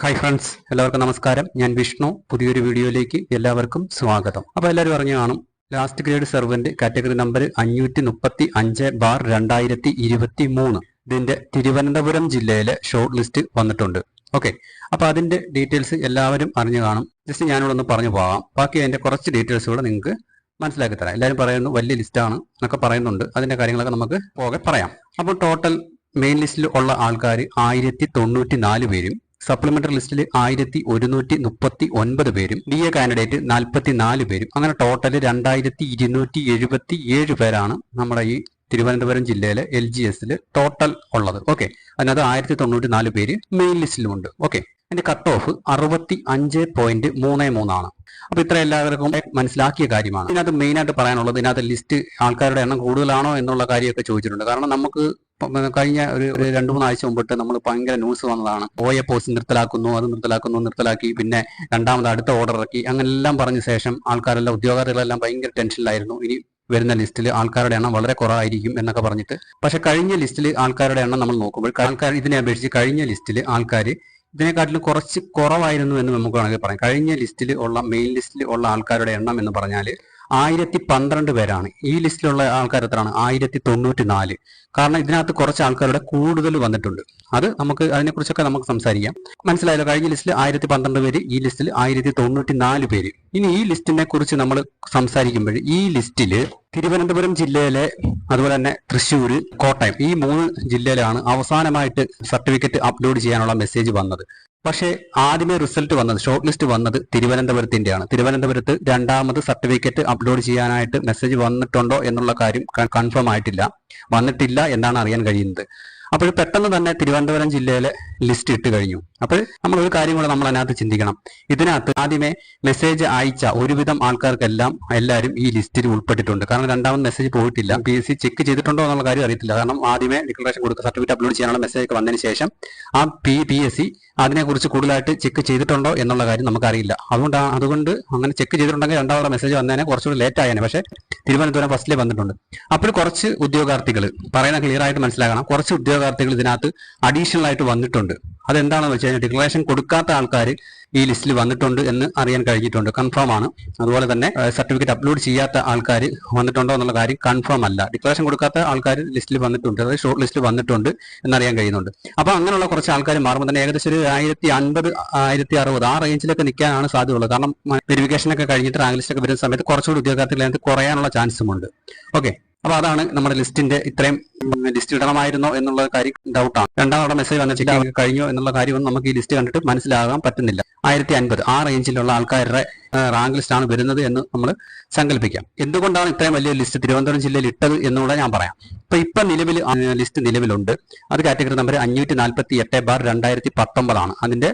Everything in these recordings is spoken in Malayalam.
ഹായ് ഫ്രണ്ട്സ് എല്ലാവർക്കും നമസ്കാരം. ഞാൻ വിഷ്ണു. പുതിയൊരു വീഡിയോയിലേക്ക് എല്ലാവർക്കും സ്വാഗതം. അപ്പോൾ എല്ലാവരും അറിഞ്ഞു കാണും. Last grade servant category number അഞ്ഞൂറ്റി മുപ്പത്തി അഞ്ച് ബാർ രണ്ടായിരത്തി ഇരുപത്തി മൂന്ന് ഇതിന്റെ തിരുവനന്തപുരം ജില്ലയിലെ ഷോർട്ട് ലിസ്റ്റ് വന്നിട്ടുണ്ട്. ഓക്കെ അപ്പോൾ അതിന്റെ ഡീറ്റെയിൽസ് എല്ലാവരും അറിഞ്ഞു കാണും. ജസ്റ്റ് ഞാനിവിടെ ഒന്ന് പറഞ്ഞു പോകാം. ബാക്കി അതിന്റെ കുറച്ച് ഡീറ്റെയിൽസ് കൂടെ നിങ്ങൾക്ക് മനസ്സിലാക്കി തരാം. എല്ലാവരും പറയുന്നു വലിയ ലിസ്റ്റാണ് എന്നൊക്കെ പറയുന്നുണ്ട്. അതിന്റെ കാര്യങ്ങളൊക്കെ നമുക്ക് പോകെ പറയാം. അപ്പോൾ ടോട്ടൽ മെയിൻ ലിസ്റ്റിൽ ഉള്ള ആൾക്കാർ ആയിരത്തി തൊണ്ണൂറ്റി നാല് പേരും സപ്ലിമെന്ററി ലിസ്റ്റിൽ ആയിരത്തി ഒരുന്നൂറ്റി മുപ്പത്തി ഒൻപത് പേരും ഡി എ കാൻഡിഡേറ്റ് നാൽപ്പത്തി നാല് പേരും. അങ്ങനെ ടോട്ടൽ രണ്ടായിരത്തി ഇരുന്നൂറ്റി എഴുപത്തി ഏഴ് പേരാണ് നമ്മുടെ ഈ തിരുവനന്തപുരം ജില്ലയിലെ എൽ ജി എസിൽ ടോട്ടൽ ഉള്ളത്. ഓക്കെ അതിനകത്ത് ആയിരത്തി തൊണ്ണൂറ്റി നാല് പേര് മെയിൻ ലിസ്റ്റിലുമുണ്ട് ഓക്കെ അതിന്റെ കട്ട് ഓഫ് അറുപത്തി അഞ്ച് പോയിന്റ് മൂന്ന് മൂന്നാണ് അപ്പൊ ഇത്ര എല്ലാവർക്കും മനസ്സിലാക്കിയ കാര്യമാണ്. ഇതിനകത്ത് മെയിൻ ആയിട്ട് പറയാനുള്ളത് ഇതിനകത്ത് ലിസ്റ്റ് ആൾക്കാരുടെ എണ്ണം കൂടുതലാണോ എന്നുള്ള കാര്യമൊക്കെ ചോദിച്ചിട്ടുണ്ട്. കാരണം നമുക്ക് കഴിഞ്ഞ ഒരു രണ്ടു മൂന്ന് ആഴ്ച മുമ്പിട്ട് നമ്മൾ ഭയങ്കര ന്യൂസ് വന്നതാണ്. ഓയെ പോസ്റ്റ് നിർത്തലാക്കുന്നു അത് നിർത്തലാക്കുന്നു നിർത്തലാക്കി പിന്നെ രണ്ടാമത് അടുത്ത ഓർഡർ ഇറക്കി അങ്ങനെ എല്ലാം പറഞ്ഞ ശേഷം ആൾക്കാരെല്ലാം ഉദ്യോഗാർത്ഥികളെല്ലാം ഭയങ്കര ടെൻഷനിലായിരുന്നു ഇനി വരുന്ന ലിസ്റ്റിൽ ആൾക്കാരുടെ എണ്ണം വളരെ കുറവായിരിക്കും എന്നൊക്കെ പറഞ്ഞിട്ട്. പക്ഷെ കഴിഞ്ഞ ലിസ്റ്റിൽ ആൾക്കാരുടെ എണ്ണം നമ്മൾ നോക്കുമ്പോൾ ആൾക്കാർ ഇതിനെ അപേക്ഷിച്ച് കഴിഞ്ഞ ലിസ്റ്റിൽ ആൾക്കാർ ഇതിനെക്കാട്ടിലും കുറച്ച് കുറവായിരുന്നു എന്ന് നമുക്ക് വേണമെങ്കിൽ പറയാം. കഴിഞ്ഞ ലിസ്റ്റിൽ ഉള്ള മെയിൻ ലിസ്റ്റിൽ ഉള്ള ആൾക്കാരുടെ എണ്ണം എന്ന് പറഞ്ഞാൽ ആയിരത്തി പന്ത്രണ്ട് പേരാണ്. ഈ ലിസ്റ്റിലുള്ള ആൾക്കാർ എത്രയാണ്? ആയിരത്തി തൊണ്ണൂറ്റി നാല് കാരണം ഇതിനകത്ത് കുറച്ച് ആൾക്കാരുടെ കൂടുതൽ വന്നിട്ടുണ്ട്. അത് നമുക്ക് അതിനെക്കുറിച്ചൊക്കെ നമുക്ക് സംസാരിക്കാം. മനസ്സിലായല്ലോ? കഴിഞ്ഞ ലിസ്റ്റിൽ ആയിരത്തി പന്ത്രണ്ട് പേര് ഈ ലിസ്റ്റിൽ ആയിരത്തി തൊണ്ണൂറ്റി നാല് പേര്. ഇനി ഈ ലിസ്റ്റിനെ കുറിച്ച് നമ്മൾ സംസാരിക്കുമ്പോൾ ഈ ലിസ്റ്റിൽ തിരുവനന്തപുരം ജില്ലയിലെ അതുപോലെ തന്നെ തൃശ്ശൂർ കോട്ടയം ഈ മൂന്ന് ജില്ലയിലാണ് അവസാനമായിട്ട് സർട്ടിഫിക്കറ്റ് അപ്ലോഡ് ചെയ്യാനുള്ള മെസ്സേജ് വന്നത്. പക്ഷേ ആദ്യമേ റിസൾട്ട് വന്നത് ഷോർട്ട് ലിസ്റ്റ് വന്നത് തിരുവനന്തപുരത്തിന്റെയാണ് തിരുവനന്തപുരത്ത് രണ്ടാമത് സർട്ടിഫിക്കറ്റ് അപ്ലോഡ് ചെയ്യാനായിട്ട് മെസ്സേജ് വന്നിട്ടുണ്ടോ എന്നുള്ള കാര്യം കൺഫേം ആയിട്ടില്ല. വന്നിട്ടില്ല എന്നാണ് അറിയാൻ കഴിയുന്നത്. അപ്പോൾ പെട്ടെന്ന് തന്നെ തിരുവനന്തപുരം ജില്ലയിലെ ലിസ്റ്റ് ഇട്ട് കഴിഞ്ഞു. അപ്പോൾ നമ്മൾ ഒരു കാര്യം കൂടെ നമ്മൾ അതിനകത്ത് ചിന്തിക്കണം. ഇതിനകത്ത് ആദ്യമേ മെസ്സേജ് അയച്ച ഒരുവിധം ആൾക്കാർക്കെല്ലാം എല്ലാവരും ഈ ലിസ്റ്റിൽ ഉൾപ്പെട്ടിട്ടുണ്ട്. കാരണം രണ്ടാമത് മെസ്സേജ് പോയിട്ടില്ല. പി എസ് സി ചെക്ക് ചെയ്തിട്ടുണ്ടോ എന്നുള്ള കാര്യം അറിയത്തില്ല. കാരണം ആദ്യമേ ഡിക്ലറേഷൻ കൊടുക്കുക സർട്ടിഫിക്കറ്റ് അപ്ലോഡ് ചെയ്യാനുള്ള മെസ്സേജ് ഒക്കെ വന്നതിന് ശേഷം ആ പി പി എസ് സി അതിനെക്കുറിച്ച് കൂടുതലായിട്ട് ചെക്ക് ചെയ്തിട്ടുണ്ടോ എന്നുള്ള കാര്യം നമുക്കറിയില്ല. അതുകൊണ്ട് അതുകൊണ്ട് അങ്ങനെ ചെക്ക് ചെയ്തിട്ടുണ്ടെങ്കിൽ രണ്ടാമത്തെ മെസ്സേജ് വന്നതിനെ കുറച്ചുകൂടി ലേറ്റ് ആയേനെ. പക്ഷേ തിരുവനന്തപുരം ഫസ്റ്റിലേ വന്നിട്ടുണ്ട്. അപ്പോൾ കുറച്ച് ഉദ്യോഗാർത്ഥികൾ പറയുന്ന ക്ലിയർ ആയിട്ട് മനസ്സിലാക്കണം. കുറച്ച് ഉദ്യോഗാർത്ഥികൾ ഇതിനകത്ത് അഡീഷണൽ ആയിട്ട് വന്നിട്ടുണ്ട്. അതെന്താണെന്ന് വെച്ച് കഴിഞ്ഞാൽ ഡിക്ലറേഷൻ കൊടുക്കാത്ത ആൾക്കാർ ഈ ലിസ്റ്റിൽ വന്നിട്ടുണ്ട് എന്ന് അറിയാൻ കഴിഞ്ഞിട്ടുണ്ട്. കൺഫേം ആണ്. അതുപോലെ തന്നെ സർട്ടിഫിക്കറ്റ് അപ്ലോഡ് ചെയ്യാത്ത ആൾക്കാർ വന്നിട്ടുണ്ടോ എന്നുള്ള കാര്യം കൺഫേം അല്ല. ഡിക്ലറേഷൻ കൊടുക്കാത്ത ആൾക്കാർ ലിസ്റ്റിൽ വന്നിട്ടുണ്ട്. അതായത് ഷോർട്ട് ലിസ്റ്റിൽ വന്നിട്ടുണ്ട് എന്നറിയാൻ കഴിയുന്നുണ്ട്. അപ്പൊ അങ്ങനെയുള്ള കുറച്ച് ആൾക്കാർ മാറുമ്പോൾ തന്നെ ഏകദേശം ഒരു ആയിരത്തി അൻപത് ആയിരത്തി അറുപത് ആ റേഞ്ചിലൊക്കെ നിൽക്കാനാണ് സാധ്യതയുള്ളത്. കാരണം വെരിഫിക്കേഷൻ ഒക്കെ കഴിഞ്ഞിട്ട് റാങ്ക് ലിസ്റ്റ് ഒക്കെ വരുന്ന സമയത്ത് കുറച്ചുകൂടി ഉദ്യോഗാർത്ഥികൾ കുറയാനുള്ള ചാൻസും ഉണ്ട്. ഓക്കെ അപ്പൊ അതാണ് നമ്മുടെ ലിസ്റ്റിന്റെ ഇത്രയും ലിസ്റ്റ് ഇടണമായിരുന്നോ എന്നുള്ള കാര്യം ഡൗട്ടാണ് രണ്ടാമത്തെ മെസ്സേജ് വന്നിട്ട് കഴിഞ്ഞോ എന്നുള്ള കാര്യമൊന്നും നമുക്ക് ഈ ലിസ്റ്റ് കണ്ടിട്ട് മനസ്സിലാകാൻ പറ്റുന്നില്ല. ആയിരത്തി അൻപത് ആ റേഞ്ചിലുള്ള ആൾക്കാരുടെ റാങ്ക് ലിസ്റ്റാണ് വരുന്നത് എന്ന് നമ്മൾ സങ്കല്പിക്കാം. എന്തുകൊണ്ടാണ് ഇത്രയും വലിയ ലിസ്റ്റ് തിരുവനന്തപുരം ജില്ലയിൽ ഇട്ടത് എന്നുകൂടെ ഞാൻ പറയാം. ഇപ്പൊ ഇപ്പൊ നിലവിൽ ലിസ്റ്റ് നിലവിലുണ്ട്. അത് കാറ്റഗറി നമ്പർ അഞ്ഞൂറ്റി നാൽപ്പത്തി എട്ട് ബാർ രണ്ടായിരത്തി പത്തൊമ്പതാണ് അതിന്റെ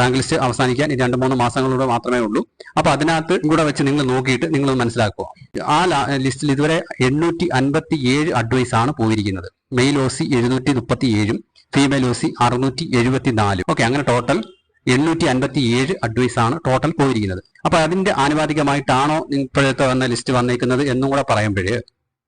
റാങ്ക് ലിസ്റ്റ് അവസാനിക്കാൻ രണ്ട് മൂന്ന് മാസങ്ങളിലൂടെ മാത്രമേ ഉള്ളൂ. അപ്പൊ അതിനകത്ത് കൂടെ വെച്ച് നിങ്ങൾ നോക്കിയിട്ട് നിങ്ങൾ മനസ്സിലാക്കുക. ആ ലിസ്റ്റിൽ ഇതുവരെ എണ്ണൂറ്റി അൻപത്തി ഏഴ് അഡ്വൈസ് ആണ് പോയിരിക്കുന്നത്. മെയിൽ ഒ സി എഴുന്നൂറ്റി മുപ്പത്തി ഏഴും ഫീമെയിൽ ഒ സി അറുന്നൂറ്റി എഴുപത്തി നാലും ഓക്കെ അങ്ങനെ ടോട്ടൽ എണ്ണൂറ്റി അൻപത്തി ഏഴ് അഡ്വൈസ് ആണ് ടോട്ടൽ പോയിരിക്കുന്നത്. അപ്പൊ അതിന്റെ ആനുപാതികമായിട്ടാണോ ഇപ്പോഴത്തെ വന്ന ലിസ്റ്റ് വന്നേക്കുന്നത് എന്നും കൂടെ പറയുമ്പോൾ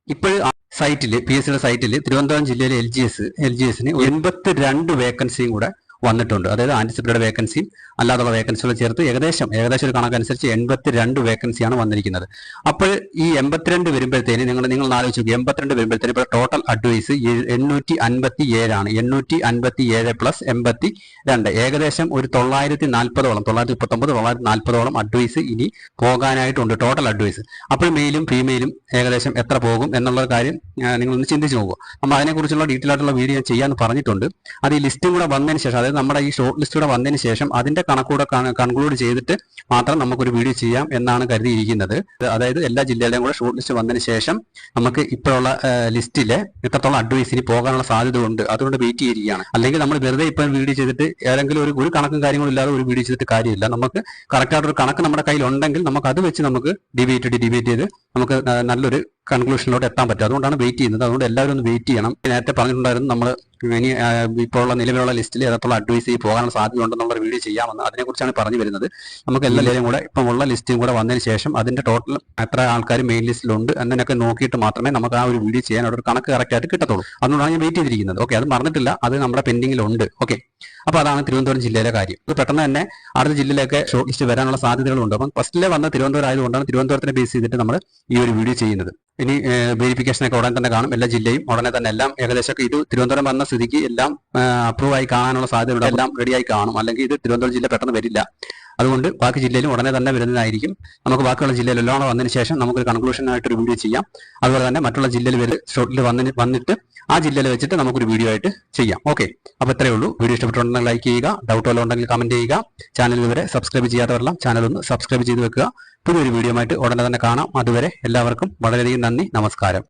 ഇപ്പോൾ സൈറ്റിൽ പി എസ് സിയുടെ സൈറ്റിൽ തിരുവനന്തപുരം ജില്ലയിലെ L G S L G എസിന് എൺപത്തി രണ്ട് വേക്കൻസിയും കൂടെ വന്നിട്ടുണ്ട്. അതായത് ആന്റിസിപ്പേറ്റഡ് വേക്കൻസിയും അല്ലാതുള്ള വേക്കൻസികൾ ചേർത്ത് ഏകദേശം ഏകദേശം ഒരു കണക്കനുസരിച്ച് എൺപത്തി രണ്ട് വേക്കൻസിയാണ് വന്നിരിക്കുന്നത്. അപ്പോൾ ഈ എൺപത്തിരണ്ട് വരുമ്പോഴത്തേന് നിങ്ങൾ നിങ്ങൾ ആലോചിച്ച് നോക്കി. എൺപത്തിരണ്ട് വരുമ്പോഴത്തേന് ഇപ്പോൾ ടോട്ടൽ അഡ്വൈസ് എണ്ണൂറ്റി അൻപത്തി ഏഴാണ് എണ്ണൂറ്റി അൻപത്തി ഏഴ് പ്ലസ് എൺപത്തി രണ്ട് ഏകദേശം ഒരു തൊള്ളായിരത്തി നാൽപ്പതോളം തൊള്ളായിരത്തി മുപ്പത്തൊമ്പത് തൊള്ളായിരത്തി നാൽപ്പതോളം അഡ്വൈസ് ഇനി പോകാനായിട്ടുണ്ട് ടോട്ടൽ അഡ്വൈസ് അപ്പോൾ മെയിലും ഫീമെയിലും ഏകദേശം എത്ര പോകും എന്നുള്ള കാര്യം നിങ്ങളൊന്ന് ചിന്തിച്ച് നോക്കുക. നമ്മൾ അതിനെക്കുറിച്ചുള്ള ഡീറ്റെയിൽ ആയിട്ടുള്ള വീഡിയോ ചെയ്യാമെന്ന് പറഞ്ഞിട്ടുണ്ട്. അത് ഈ ലിസ്റ്റും കൂടെ വന്നതിന് ശേഷം അതായത് നമ്മുടെ ഈ ഷോർട്ട് ലിസ്റ്റ് കൂടെ വന്നതിന് ശേഷം അതിന്റെ കണക്കൂടെ കൺക്ലൂഡ് ചെയ്തിട്ട് മാത്രം നമുക്കൊരു വീഡിയോ ചെയ്യാം എന്നാണ് കരുതിയിരിക്കുന്നത്. അതായത് എല്ലാ ജില്ലകളുടെയും കൂടെ ഷോർട്ട് ലിസ്റ്റ് വന്നതിന് ശേഷം നമുക്ക് ഇപ്പോഴുള്ള ലിസ്റ്റിലെ എത്രത്തോളം അഡ്വൈസിന് പോകാനുള്ള സാധ്യത ഉണ്ട്. അതുകൊണ്ട് വെയിറ്റ് ചെയ്തിരിക്കുകയാണ് അല്ലെങ്കിൽ നമ്മൾ വെറുതെ ഇപ്പോൾ വീഡിയോ ചെയ്തിട്ട് ഏതെങ്കിലും ഒരു ഒരു കണക്കും കാര്യങ്ങളും ഇല്ലാതെ ഒരു വീഡിയോ ചെയ്തിട്ട് കാര്യമില്ല. നമുക്ക് കറക്റ്റായിട്ടൊരു കണക്ക് നമ്മുടെ കയ്യിൽ ഉണ്ടെങ്കിൽ നമുക്ക് അത് വെച്ച് നമുക്ക് ഡിബേറ്റ് ഡിബേറ്റ് ചെയ്ത് നമുക്ക് നല്ലൊരു കൺക്ലൂഷനിലോട്ട് എത്താൻ പറ്റും. അതുകൊണ്ടാണ് വെയിറ്റ് ചെയ്യുന്നത്. അതുകൊണ്ട് എല്ലാവരും ഒന്ന് വെയിറ്റ് ചെയ്യണം. നേരത്തെ പറഞ്ഞിട്ടുണ്ടായിരുന്നു നമ്മൾ ഇനി ഇപ്പോഴുള്ള നിലവിലുള്ള ലിസ്റ്റിൽ ഏതൊക്കെയുള്ള അഡ്വൈസ് ചെയ്ത് പോകാനുള്ള സാധ്യത ഉണ്ടെന്നുള്ള ഒരു വീഡിയോ ചെയ്യാമെന്ന്. അതിനെക്കുറിച്ചാണ് പറഞ്ഞു വരുന്നത്. നമുക്ക് എല്ലാ ജില്ലയും കൂടെ ഇപ്പം ഉള്ള ലിസ്റ്റും കൂടെ വന്നതിന് ശേഷം അതിന്റെ ടോട്ടൽ എത്ര ആൾക്കാർ മെയിൻ ലിസ്റ്റിലുണ്ട് എന്നൊക്കെ നോക്കിയിട്ട് മാത്രമേ നമുക്ക് ആ ഒരു വീഡിയോ ചെയ്യാൻ ഒരു കണക്ക് കറക്റ്റായിട്ട് കിട്ടത്തുള്ളൂ. അതുകൊണ്ടാണ് ഞാൻ വെയിറ്റ് ചെയ്തിരിക്കുന്നത്. ഓക്കെ അത് മറന്നിട്ടില്ല. അത് നമ്മുടെ പെൻഡിങ്ങിലുണ്ട് ഓക്കെ അപ്പോൾ അതാണ് തിരുവനന്തപുരം ജില്ലയിലെ കാര്യം. ഇത് പെട്ടെന്ന് തന്നെ അടുത്ത ജില്ലയിലൊക്കെ ഷോർട്ട് ലിസ്റ്റ് വരാനുള്ള സാധ്യതകളുണ്ട്. അപ്പം ഫസ്റ്റിലെ വന്ന തിരുവനന്തപുരം ആയതുകൊണ്ടാണ് തിരുവനന്തപുരത്തിനെ ബേസ് ചെയ്തിട്ട് നമ്മൾ ഈ ഒരു വീഡിയോ ചെയ്യുന്നത്. ഇനി വെരിഫിക്കേഷനൊക്കെ ഉടനെ തന്നെ കാണും. എല്ലാ ജില്ലയും ഉടനെ തന്നെ എല്ലാം ഏകദേശം ഇത് തിരുവനന്തപുരം വന്ന സ്ഥിതിക്ക് എല്ലാം അപ്രൂവ് ആയി കാണാനുള്ള സാധ്യതയുണ്ട്. എല്ലാം റെഡിയായി കാണും. അല്ലെങ്കിൽ ഇത് തിരുവനന്തപുരം ജില്ല പെട്ടെന്ന് വരില്ല. അതുകൊണ്ട് ബാക്കി ജില്ലയിലും ഉടനെ തന്നെ വരുന്നതായിരിക്കും. നമുക്ക് ബാക്കിയുള്ള ജില്ലയിലെല്ലാം കൂടെ വന്നതിന് ശേഷം നമുക്കൊരു കൺക്ലൂഷൻ ആയിട്ട് ഒരു വീഡിയോ ചെയ്യാം. അതുപോലെ തന്നെ മറ്റുള്ള ജില്ലയിൽ വരെ ഷോട്ടിൽ വന്നിന് വന്നിട്ട് ആ ജില്ലയിൽ വെച്ചിട്ട് നമുക്കൊരു വീഡിയോ ആയിട്ട് ചെയ്യാം. ഓക്കെ അപ്പോൾ ഇത്രയേ ഉള്ളൂ. വീഡിയോ ഇഷ്ടപ്പെട്ടുണ്ടെങ്കിൽ ലൈക്ക് ചെയ്യുക. ഡൗട്ട് വല്ലതും ഉണ്ടെങ്കിൽ കമന്റ് ചെയ്യുക. ചാനൽ ഇതുവരെ സബ്സ്ക്രൈബ് ചെയ്യാത്തവരെല്ലാം ചാനൽ ഒന്ന് സബ്സ്ക്രൈബ് ചെയ്ത് വെക്കുക. പുതിയൊരു വീഡിയോ ആയിട്ട് ഉടനെ തന്നെ കാണാം. അതുവരെ എല്ലാവർക്കും വളരെയധികം നന്ദി. നമസ്കാരം.